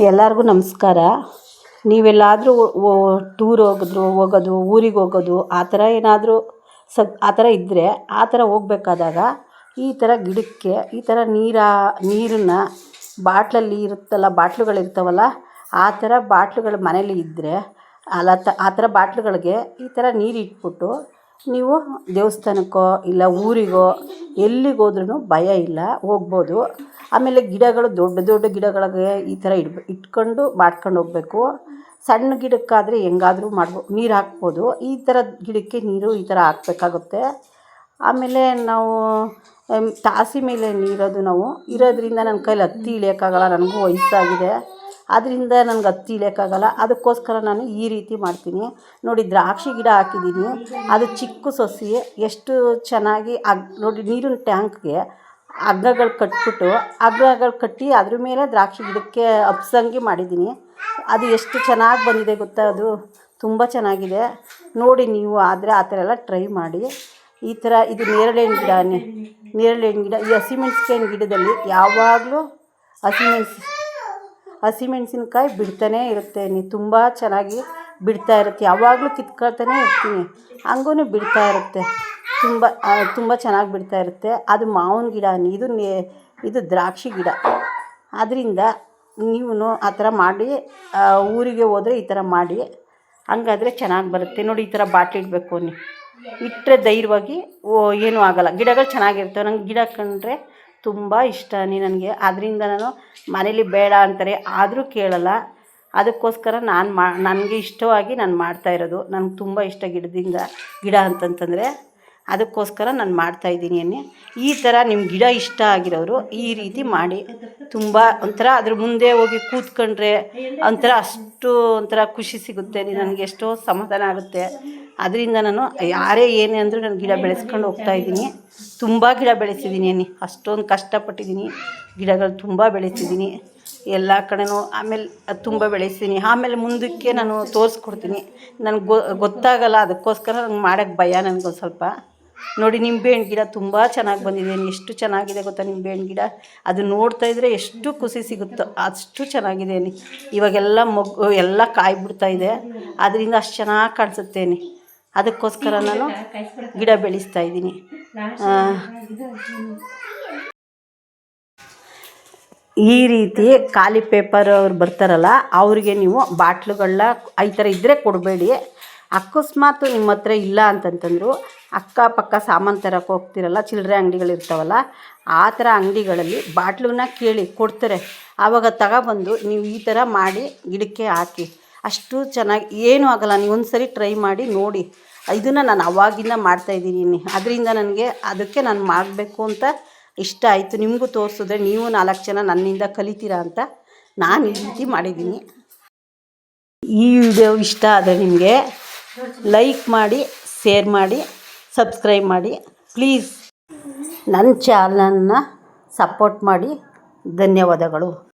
ಎಲ್ಲರಿಗೂ ನಮಸ್ಕಾರ. ನೀವೆಲ್ಲಾದರೂ ಟೂರ್ ಹೋಗಿದ್ರು, ಹೋಗೋದು, ಊರಿಗೆ ಹೋಗೋದು, ಆ ಥರ ಏನಾದರೂ ಸ, ಆ ಥರ ಇದ್ದರೆ ಆ ಥರ ಹೋಗ್ಬೇಕಾದಾಗ ಈ ಥರ ಗಿಡಕ್ಕೆ, ಈ ಥರ ನೀರ, ನೀರನ್ನು ಬಾಟ್ಲಲ್ಲಿ ಇರುತ್ತಲ್ಲ ಬಾಟ್ಲುಗಳಿರ್ತಾವಲ್ಲ ಆ ಥರ ಬಾಟ್ಲುಗಳು ಮನೇಲಿ ಇದ್ದರೆ ಅಲ್ಲ ತ, ಆ ಥರ ಬಾಟ್ಲುಗಳಿಗೆ ಈ ಥರ ನೀರು ಇಟ್ಬಿಟ್ಟು ನೀವು ದೇವಸ್ಥಾನಕ್ಕೋ ಇಲ್ಲ ಊರಿಗೋ ಎಲ್ಲಿಗೋದ್ರೂ ಭಯ ಇಲ್ಲ, ಹೋಗ್ಬೋದು. ಆಮೇಲೆ ಗಿಡಗಳು ದೊಡ್ಡ ದೊಡ್ಡ ಗಿಡಗಳಿಗೆ ಈ ಥರ ಇಡ್ ಇಟ್ಕೊಂಡು ಮಾಡ್ಕೊಂಡು ಹೋಗಬೇಕು. ಸಣ್ಣ ಗಿಡಕ್ಕಾದರೆ ಹೆಂಗಾದರೂ ಮಾಡ್ಬೋ, ನೀರು ಹಾಕ್ಬೋದು. ಈ ಥರ ಗಿಡಕ್ಕೆ ನೀರು ಈ ಥರ ಹಾಕ್ಬೇಕಾಗುತ್ತೆ. ಆಮೇಲೆ ನಾವು ತಾಸಿ ಮೇಲೆ ನೀರೋದು ನಾವು. ಇರೋದ್ರಿಂದ ನನ್ನ ಕೈಲಿ ಹತ್ತಿ ಇಳಿಯೋಕ್ಕಾಗಲ್ಲ, ನನಗೂ ವಯಸ್ಸಾಗಿದೆ. ಅದರಿಂದ ನನಗೆ ಹತ್ತಿ ಇಳಿಯೋಕ್ಕಾಗಲ್ಲ. ಅದಕ್ಕೋಸ್ಕರ ನಾನು ಈ ರೀತಿ ಮಾಡ್ತೀನಿ. ನೋಡಿ, ದ್ರಾಕ್ಷಿ ಗಿಡ ಹಾಕಿದ್ದೀನಿ. ಅದು ಚಿಕ್ಕ ಸೊಸಿ, ಎಷ್ಟು ಚೆನ್ನಾಗಿ ನೋಡಿ, ನೀರಿನ ಟ್ಯಾಂಕ್ಗೆ ಹಗ್ಗಗಳು ಕಟ್ಬಿಟ್ಟು ಹಗ್ಗಗಳು ಕಟ್ಟಿ ಅದ್ರ ಮೇಲೆ ದ್ರಾಕ್ಷಿ ಗಿಡಕ್ಕೆ ಹಬ್ಸಂಗೆ ಮಾಡಿದ್ದೀನಿ. ಅದು ಎಷ್ಟು ಚೆನ್ನಾಗಿ ಬಂದಿದೆ ಗೊತ್ತಾ ಅದು? ತುಂಬ ಚೆನ್ನಾಗಿದೆ. ನೋಡಿ ನೀವು ಆದರೆ ಆ ಥರ ಎಲ್ಲ ಟ್ರೈ ಮಾಡಿ. ಈ ಥರ ಇದು ನೇರಳೆ ಹಣ್ಣು ಗಿಡ ನೇರಳೆ ಹಣ್ಣು ಗಿಡ, ಈ ಹಸಿಮೆಣ್ಸಿನ ಗಿಡದಲ್ಲಿ ಯಾವಾಗಲೂ ಹಸಿಮೆಣ್ಸಿ, ಹಸಿಮೆಣಸಿನಕಾಯಿ ಬಿಡ್ತಾನೇ ಇರುತ್ತೆ. ನೀ ತುಂಬ ಚೆನ್ನಾಗಿ ಬಿಡ್ತಾ ಇರುತ್ತೆ. ಯಾವಾಗಲೂ ಕಿತ್ಕೊಳ್ತಾನೆ ಇರ್ತೀನಿ. ಹಂಗೂ ಬಿಡ್ತಾ ಇರುತ್ತೆ. ತುಂಬ ತುಂಬ ಚೆನ್ನಾಗಿ ಬಿಡ್ತಾ ಇರುತ್ತೆ. ಅದು ಮಾವಿನ ಗಿಡ ಇದು ನೇ, ಇದು ದ್ರಾಕ್ಷಿ ಗಿಡ. ಆದ್ದರಿಂದ ನೀವೂ ಆ ಥರ ಮಾಡಿ ಊರಿಗೆ ಹೋದರೆ ಈ ಥರ ಮಾಡಿ, ಹಂಗಾದರೆ ಚೆನ್ನಾಗಿ ಬರುತ್ತೆ. ನೋಡಿ, ಈ ಥರ ಬಾಟ್ಲಿ ಇಡಬೇಕು ನೀವು ಇಟ್ಟರೆ ಧೈರ್ಯವಾಗಿ, ಓ, ಏನೂ ಆಗೋಲ್ಲ. ಗಿಡಗಳು ಚೆನ್ನಾಗಿರ್ತವೆ. ನಂಗೆ ಗಿಡ ಕಂಡ್ರೆ ತುಂಬ ಇಷ್ಟ ನೀ ನನಗೆ. ಅದರಿಂದ ನಾನು ಮನೇಲಿ ಬೇಡ ಅಂತಾರೆ. ಆದರೂ ಕೇಳಲ್ಲ. ಅದಕ್ಕೋಸ್ಕರ ನಾನು ಮಾ, ನನಗೆ ಇಷ್ಟವಾಗಿ ನಾನು ಮಾಡ್ತಾ ಇರೋದು. ನನಗೆ ತುಂಬ ಇಷ್ಟ ಗಿಡದಿಂದ, ಗಿಡ ಅಂತಂತಂದರೆ. ಅದಕ್ಕೋಸ್ಕರ ನಾನು ಮಾಡ್ತಾಯಿದ್ದೀನಿ ಅನ್ನಿ ಈ ಥರ ನಿಮ್ಮ ಗಿಡ ಇಷ್ಟ ಆಗಿರೋರು ಈ ರೀತಿ ಮಾಡಿ. ತುಂಬ ಒಂಥರ ಅದ್ರ ಮುಂದೆ ಹೋಗಿ ಕೂತ್ಕೊಂಡ್ರೆ ಒಂಥರ ಅಷ್ಟು ಒಂಥರ ಖುಷಿ ಸಿಗುತ್ತೆ. ನನಗೆ ಎಷ್ಟೋ ಸಮಾಧಾನ ಆಗುತ್ತೆ. ಅದರಿಂದ ನಾನು ಯಾರೇ ಏನೇ ಅಂದರೂ ನಾನು ಗಿಡ ಬೆಳೆಸ್ಕೊಂಡು ಹೋಗ್ತಾಯಿದ್ದೀನಿ ತುಂಬ ಗಿಡ ಬೆಳೆಸಿದ್ದೀನಿ ಅನ್ನಿ ಅಷ್ಟೊಂದು ಕಷ್ಟಪಟ್ಟಿದ್ದೀನಿ. ಗಿಡಗಳು ತುಂಬ ಬೆಳೆಸಿದ್ದೀನಿ. ಎಲ್ಲ ಕಡೆನೂ ಆಮೇಲೆ ಅದು ತುಂಬ ಬೆಳೆಸ್ತೀನಿ ಆಮೇಲೆ ಮುಂದಕ್ಕೆ ನಾನು ತೋರಿಸ್ಕೊಡ್ತೀನಿ. ನನಗೆ ಗೊತ್ತಾಗಲ್ಲ. ಅದಕ್ಕೋಸ್ಕರ ನಂಗೆ ಮಾಡೋಕ್ಕೆ ಭಯ ನನಗೊಂದು ಸ್ವಲ್ಪ. ನೋಡಿ ನಿಂಬೆ ಹಣ್ಣು ಗಿಡ ತುಂಬ ಚೆನ್ನಾಗಿ ಬಂದಿದೆ. ಎಷ್ಟು ಚೆನ್ನಾಗಿದೆ ಗೊತ್ತಾ ನಿಂಬೆ ಹಣ್ಣು ಗಿಡ? ಅದು ನೋಡ್ತಾ ಇದ್ದರೆ ಎಷ್ಟು ಖುಷಿ ಸಿಗುತ್ತೋ ಅಷ್ಟು ಚೆನ್ನಾಗಿದೆ ಇವಾಗೆಲ್ಲ ಮೊಗ್ಗು, ಎಲ್ಲ ಕಾಯಿ ಬಿಡ್ತಾ ಇದೆ. ಅದರಿಂದ ಅಷ್ಟು ಚೆನ್ನಾಗಿ ಕಾಣಿಸುತ್ತೇನೆ ಅದಕ್ಕೋಸ್ಕರ ನಾನು ಗಿಡ ಬೆಳೆಸ್ತಾ ಇದ್ದೀನಿ. ಈ ರೀತಿ ಖಾಲಿ ಪೇಪರ್ ಅವ್ರು ಬರ್ತಾರಲ್ಲ, ಅವರಿಗೆ ನೀವು ಬಾಟ್ಲುಗಳನ್ನ ಈ ಥರ ಇದ್ದರೆ ಕೊಡಬೇಡಿ. ಅಕಸ್ಮಾತ್ ನಿಮ್ಮ ಹತ್ರ ಇಲ್ಲ ಅಂತಂತಂದ್ರು ಅಕ್ಕಪಕ್ಕ ಸಾಮಾನು ತರಕ್ಕೆ ಹೋಗ್ತಿರಲ್ಲ ಚಿಲ್ಲರೆ ಅಂಗಡಿಗಳಿರ್ತಾವಲ್ಲ ಆ ಥರ ಅಂಗಡಿಗಳಲ್ಲಿ ಬಾಟ್ಲನ್ನ ಕೇಳಿ ಕೊಡ್ತಾರೆ. ಆವಾಗ ತಗೊಬಂದು ನೀವು ಈ ಥರ ಮಾಡಿ ಗಿಡಕ್ಕೆ ಹಾಕಿ. ಅಷ್ಟು ಚೆನ್ನಾಗಿ, ಏನೂ ಆಗೋಲ್ಲ, ನೀವು ಒಂದು ಸರಿ ಟ್ರೈ ಮಾಡಿ ನೋಡಿ. ಇದನ್ನು ನಾನು ಅವಾಗಿಂದ ಮಾಡ್ತಾಯಿದ್ದೀನಿ ಅದರಿಂದ ನನಗೆ ಅದಕ್ಕೆ ನಾನು ಮಾಡಬೇಕು ಅಂತ ಇಷ್ಟ ಆಯಿತು. ನಿಮಗೂ ತೋರಿಸಿದ್ರೆ ನೀವು ನಾಲ್ಕು ಜನ ನನ್ನಿಂದ ಕಲಿತೀರಾ ಅಂತ ನಾನು ಈ ರೀತಿ ಮಾಡಿದ್ದೀನಿ. ಈ ವಿಡಿಯೋ ಇಷ್ಟ ಆದರೆ ನಿಮಗೆ ಲೈಕ್ ಮಾಡಿ, ಶೇರ್ ಮಾಡಿ. ಸಬ್ಸ್ಕ್ರೈಬ್ ಮಾಡಿ. ಪ್ಲೀಸ್ ನನ್ನ ಚಾನಲನ್ನು ಸಪೋರ್ಟ್ ಮಾಡಿ. ಧನ್ಯವಾದಗಳು.